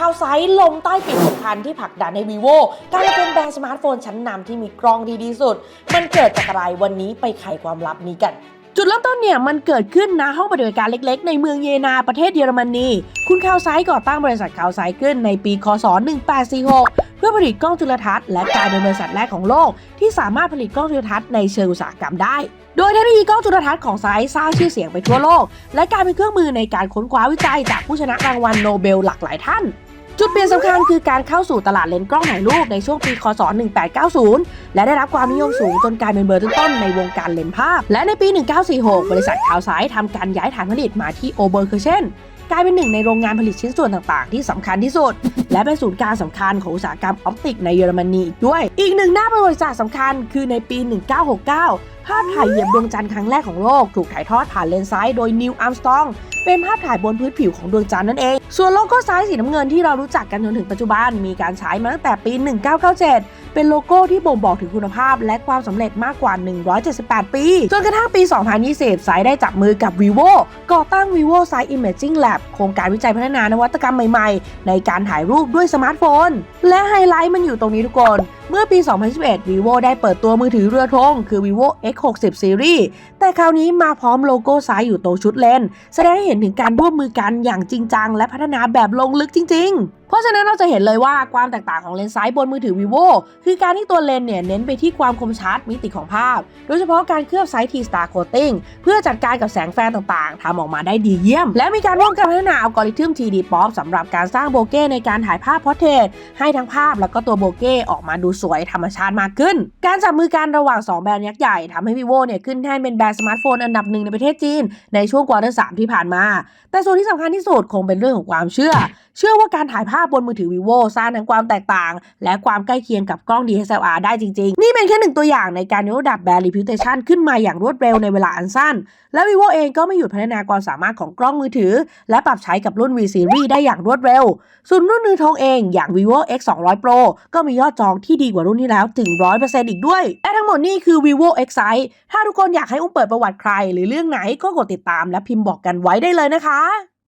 ข่าวไซส์ลมใต้ปีกสำคัญที่ผลักดันให้ vivo กลายเป็นแบรนด์สมาร์ทโฟนชั้นนำที่มีกล้องดีที่สุด มันเกิดจากอะไรวันนี้ไปไขความลับนี้กันจุดเริ่มต้นเนี่ยมันเกิดขึ้นณห้องปฏิบัติการเล็กๆ ในเมืองเยนาประเทศเยอรมนี คุณคาวไซก่อตั้งบริษัทคาวไซขึ้นในปี คศ 1846 เพื่อผลิตกล้องจุลทรรศน์และกลายเป็นบริษัทแรกของโลก ที่สามารถผลิตกล้องจุลทรรศน์ในเชิงอุตสาหกรรมได้ โดยเทคโนโลยีกล้องจุลทรรศน์ของไซสร้างชื่อเสียงไปทั่วโลก และกลายเป็นเครื่องมือในการค้นคว้าวิจัยจากผู้ชนะรางวัลโนเบลหลากหลายท่าน จุดเปลี่ยนสำคัญคือการเข้าสู่ตลาดเลนส์กล้องถ่ายรูปในช่วงปีคศ 1890 และได้รับความนิยมสูงจนกลายเป็นเบอร์ต้นๆในวงการเลนส์ภาพ และในปี 1946 บริษัทข่าวสายทำการย้ายฐานผลิตมาที่โอเบอร์เคเชนกลายเป็นหนึ่งในโรงงานผลิตชิ้นส่วนต่างๆ ที่สำคัญที่สุด และเป็นศูนย์กลางสำคัญของอุตสาหกรรมออปติกในเยอรมนีอีกด้วย อีกหนึ่งหน้าประวัติศาสตร์สำคัญคือในปี 1969 ภาพถ่ายเหยียบดวงจันทร์ครั้งแรกของโลก ถูกถ่ายทอดผ่านเลนส์ซ้ายโดยนิวอัมสตองเป็นภาพถ่ายบนพื้นผิวของดวงจันทร์นั่นเอง ส่วนโลโก้ซ้ายสีน้ำเงินที่เรารู้จักกันจนถึงปัจจุบัน มีการใช้มาตั้งแต่ปี 1997 เป็นโลโก้ที่บ่งบอกถึงคุณภาพ และความสำเร็จมากกว่า 178 ปี จนกระทั่งปี 2020 สายได้จับมือกับ vivo ก่อตั้ง vivo Site Imaging Lab โครงการวิจัยพัฒนานวัตกรรมใหม่ ๆ ในการถ่ายรูปด้วยสมาร์ทโฟน และไฮไลท์มันอยู่ตรงนี้ทุกคน เมื่อปี 2011 vivo ได้เปิดตัวมือถือเรือธงคือ vivo x60 series แต่คราวนี้มาพร้อมโลโก้ซ้ายอยู่ตรงชุดเลนส์แสดงให้เห็นถึงการร่วมมือกันอย่างจริงจัง และพัฒนาแบบลงลึกจริง ๆ เพราะฉะนั้นเราจะเห็นเลยว่าความแตกต่างของเลนส์ซ้ายบนมือถือ vivo คือการที่ตัวเลนส์เนี่ยเน้นไปที่ความคมชัดมิติของภาพ โดยเฉพาะการเคลือบไซส์ T-Star Coating เพื่อจัดการกับแสงแฟนต่างๆทำออกมาได้ดีเยี่ยม และมีการร่วมกันพัฒนาอัลกอริทึม TD POP สำหรับการสร้างโบเก้ในการถ่ายภาพพอร์เทรตให้ทั้งภาพแล้วก็ตัวโบเก้ออกมาดูสวยธรรมชาติมากขึ้น การจับมือกันระหว่าง 2 แบรนด์ยักษ์ใหญ่ทำให้ vivo เนี่ยขึ้นแท่นเป็นแบรนด์สมาร์ทโฟนอันดับหนึ่งในประเทศจีน ในช่วงควอเตอร์สามที่ผ่านมา แต่ส่วนที่สำคัญที่สุดคงเป็นเรื่องของความเชื่อ เชื่อว่าการถ่ายภาพบนมือถือ vivo สร้างทั้งความแตกต่าง และความใกล้เคียงกับกล้อง DSLR ได้จริง ๆ นี่เป็นแค่หนึ่งตัวอย่างในการยกระดับแบรนด์ reputation ขึ้นมาอย่างรวดเร็วในเวลาอันสั้น และ vivo เองก็ไม่หยุดพัฒนาความสามารถของกล้องมือถือ และปรับใช้กับรุ่น V series ได้อย่างรวดเร็วส่วนรุ่นมือทองเองอย่าง vivo x 2 0 0 pro ก็มียอดจองที่ดีกว่ารุ่นที่แล้วถึง 100%อีกด้วย และทั้งหมดนี่คือ vivo x s i ถ้าทุกคนอยากให้อุ้มเปิดประวัติใคร หรือเรื่องไหนก็กดติดตามและพิมพ์บอกกันไว้ได้เลยนะคะ